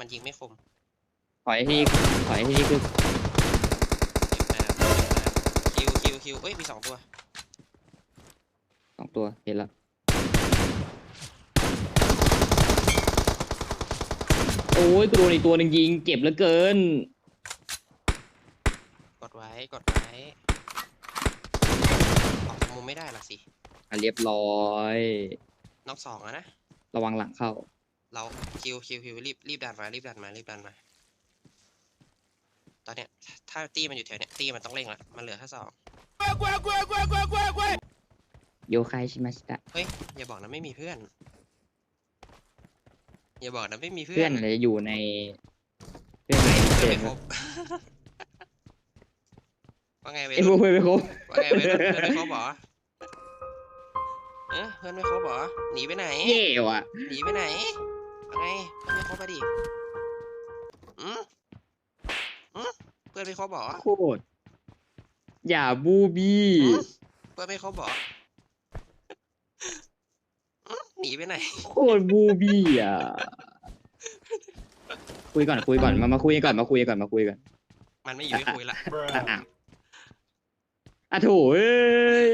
มันยิงไม่คมถอยที่ถอยที่คือเจ็บมากเจ็บมากคิวคิวคิวเอ้ยมีสองตัวสองตัวเห็นแล้วโอ้ยกูโดนอีกตัวหนึ่งยิงเจ็บเหลือเกิน กดไว้กดไว้ออกจากมุมไม่ได้หรอกสิอะเรียบร้อย นอกสองอะนะ ระวังหลังเข้า เราคิวคิวคิวรีบรีบดันมารีบดันมารีบดันมา ตอนเนี้ยถ้าตีมันอยู่แถวเนี้ยตีมันต้องเร่งละมันเหลือแค่สองโยคายชิมาชิตะเฮ้ยอย่าบอกนะไม่มีเพื่อน อย่าบอกนะไม่มีเพื่เพื่ออนนอะไรอยู่ในเพื่อนในเพื่เกอนมไม่ครบว่าไงเว้ยไอ้พวกเพื่อนไม่ครบว่าไงเว้ยเพื่อนไม่ครบเหรอเออเพื่อนไม่ครบเหรอหนีไปไหน เย่ว่ะหนีไปไหน ไงเพื่อนไม่ครบไปดิอืมอืมเพื่อนไม่ครบเหรอโคตร อย่าบูบี้ อืมเพื่อนไม่ครบเหรออืมหนีไปไหน โคตรบูบี้อะ คุยก่อนคุยก่อนมามาคุยก่อนมาคุยก่อนมาคุยก่อนมันไม่อยู่ให้คุยละอะอะอะโถเอ้ย